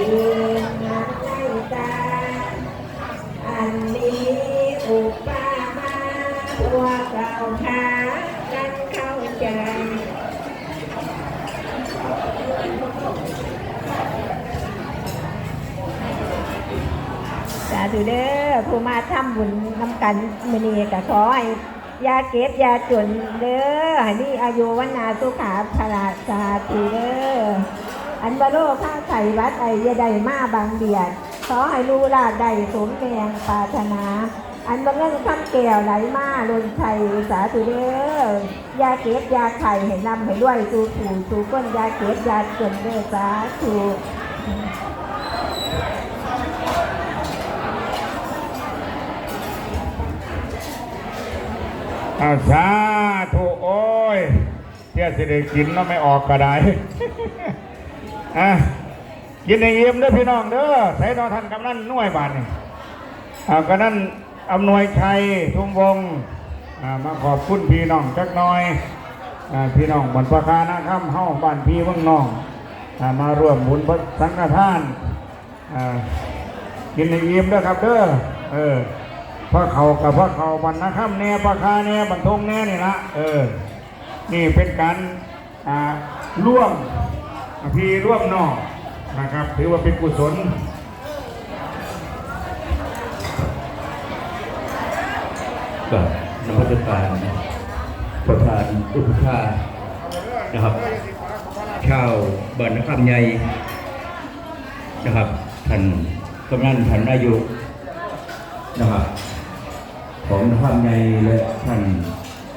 ดีงามในตา อันนี้อุปมาพวเกเราหากันเข้าใจสาธุเด้อผู้มาทำบุญน้ำกันมื้อนี้ก็ขอให้ยาเก็บยาจนเด้อให้มีอายุวันนาสุขาภราสาธุเด้อ อันบโลข้าไข่วัดไอยาใดมาบางเดียด ขอให้รู้ลาดใดสมแมงปารถนา อันบางเงินข้ามแก้วไหลมาลนไทยสาธุเด้อยาเก็บยาไข่ให้นำให้ด้วยสูผู้สู่ก้นยาเก็บยาจนเด้อสาธุอาสาธุโอ้ยเที่ยสิได้กินเนาะไม่ออกก็ได้ อะกินในเยี่ยมเด้อพี่น้องเด้อใส่นอท่านกำนันน่วยบานนี่อ่ากำนันอำนวยชัยทุ่งวงอ่ามาขอบคุณพี่น้องจักน่อยอ่าพี่น้องบนประคานาค่ำเฮ้าบ้านพี่เมืองน้องอ่ามาร่วมบุญพระสังฆทานอ่ากินในยิ้มเด้อครับเด้อเออพระเขากับพระเขาบรรณค่ำแน่ปลาคาแน่บรรทงแน่นี่ละเออ นี่เป็นการอ่าร่วม พี่ร่วมนอกนะครับ ถือว่าเป็นกุศลกับนมัสการประธานอุปชานะครับ ชาวบ้านนครใหญ่นะครับท่านกำนันท่านนายกนะครับ ของนครใหญ่และท่าน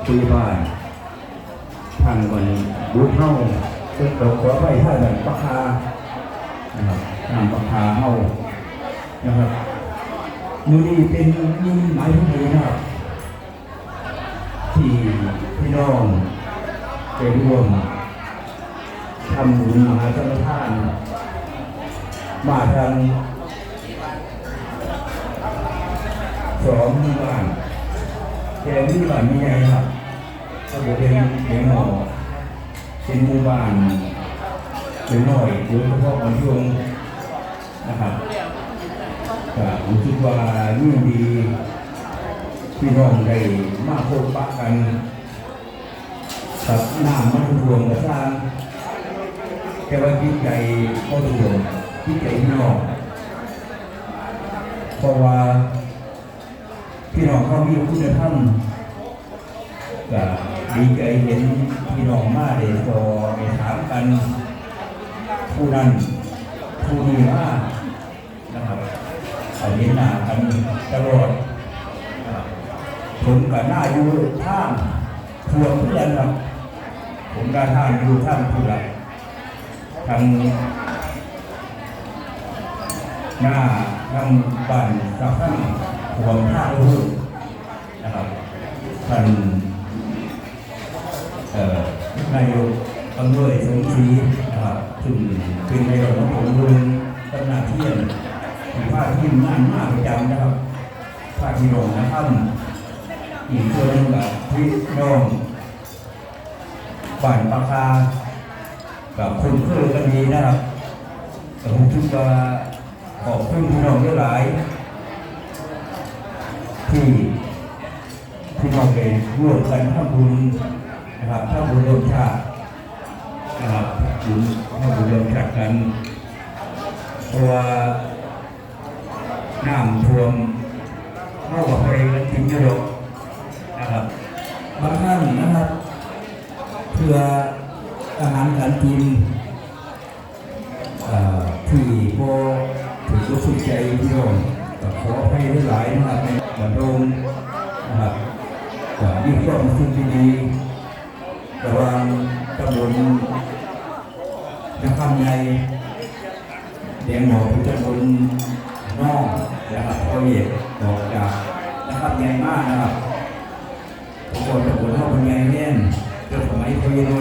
ผู้ใหญ่บ้านทางวันบุญเฮา ซึ่งเราขอไปท่านแบบประคานะครับนามประคาเฮานะครับมือนี้เป็นนิมิตหมายที่ดีนะครับ ที่พี่น้องไปร่วมทำบุญมหาสังฆทาน มาทางสองหมู่บ้านแต่หมู่บ้านมีไงครับก็เป็นเสียงหมอ เป็นหมู่บ้านเล็กน้อยโดยเฉพาะในช่วงนะครับก็ผมคิดว่ายิ่งดีพี่น้องได้มาพบปะกันกับน้ำมันรวมกระสร้างแต่ว่าจิตใจก็รวมจิตใจพี่น้องเพราะว่าพี่น้องเขามีคุณธรรมก็ ดีใจเห็นพี่น้องมาได้ก็ไปถามกัน ผู้นั้นผู้นี้มานะครับเอาเห็นหน้ากันตลอดผมกับหน้าอยู่ท่ามทวงเพื่อนครับ ผมได้ท่ามอยู่ท่ามเพื่อนทางหน้าทางบ้านสักท่านทวงท่าลูกนะครับท่าน นายกอำนวยสมศรีนะครับซึ่งเป็นนายกของผมเมืองตำนักเทียนที่ภาคที่งานมากประจำนะครับภาคที่รองนะครับอีกส่วนึงกับพี่น้องบ้านปาคากับคุณเคยกันดีนะครับแต่ผมคิดว่าขอบคุณพี่น้องหลายที่พี่น้องได้ร่วมกันทำบุญ นะครับทำบุญร่วมชาตินะครับบุญทำบุญร่วมชาติกันเพราะว่าน้ำท่วมเข้ากับไปกันจริงเยอะนะครับบางท่านนะครับเพื่ออาหารการกินที่พอถือว่าสุขใจพี่น้องขอให้หลายนะครับในบันโดงนะครับก็ยิ่งต้องสุขดี ระวังตำบลนครับในเดียงหมอเป็นตำบลน้องนะครับพ่อเหตุออกจากนะครับใหญ่มากนะครับทุกคนตะปวดท้องเป็นไงเนี่ยเจ้าสมัยคุยโด